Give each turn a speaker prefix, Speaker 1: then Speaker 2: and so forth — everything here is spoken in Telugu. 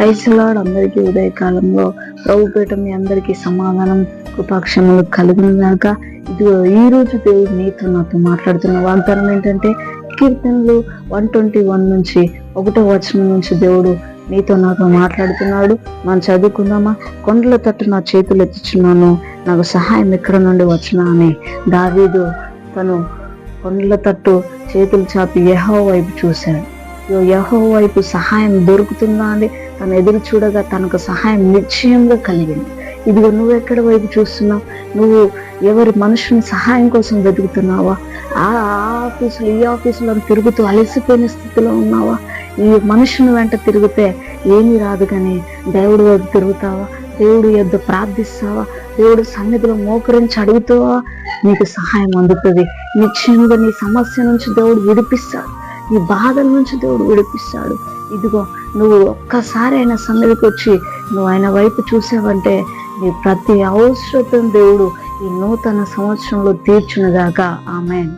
Speaker 1: ఐసలాడ్ అందరికీ ఉదయకాలంలో ప్రభుపేట మీ అందరికీ సమాధానం కృపాక్షములు కలుగునుగాక ఇది ఈ రోజు దేవుడు నీతో నాతో మాట్లాడుతున్న వాగ్దానం ఏంటంటే కీర్తనలు వన్ ట్వంటీ వన్ నుంచి ఒకటో వచనం నుంచి దేవుడు నీతో నాతో మాట్లాడుతున్నాడు. మనం చదువుకుందామా? కొండల తట్టు నా చేతులు ఎత్తుచున్నాను. నాకు సహాయం ఎక్కడ నుండి వచ్చినా అని దావీదు తను కొండల తట్టు చేతులు చాపి యహో వైపు చూశాడు. యహో వైపు సహాయం దొరుకుతుందా అని తను ఎదురు చూడగా తనకు సహాయం నిశ్చయంగా కలిగింది. ఇదిగో నువ్వు ఎక్కడ వైపు చూస్తున్నావు? నువ్వు ఎవరి మనుషుని సహాయం కోసం వెతుకుతున్నావా? ఆ ఆఫీసులు ఈ ఆఫీసులో తిరుగుతూ అలసిపోయిన స్థితిలో ఉన్నావా? ఈ మనుషుని వెంట తిరిగితే ఏమీ రాదు కానీ దేవుడి వైపు తిరుగుతావా? దేవుడు యొద్ద ప్రార్థిస్తావా? దేవుడు సన్నిధిలో మోకరించి అడుగుతావా? నీకు సహాయం అందుతుంది. నిశ్చయంగా నీ సమస్య నుంచి దేవుడు విడిపిస్తాడు. ఈ బాధల నుంచి దేవుడు విడిపిస్తాడు. ఇదిగో నువ్వు ఒక్కసారి ఆయన సన్నిధికి వచ్చి నువ్వు ఆయన వైపు చూసావంటే నీ ప్రతి అవసరం దేవుడు ఈ నూతన సంవత్సరంలో తీర్చునుగాక. ఆమెన్.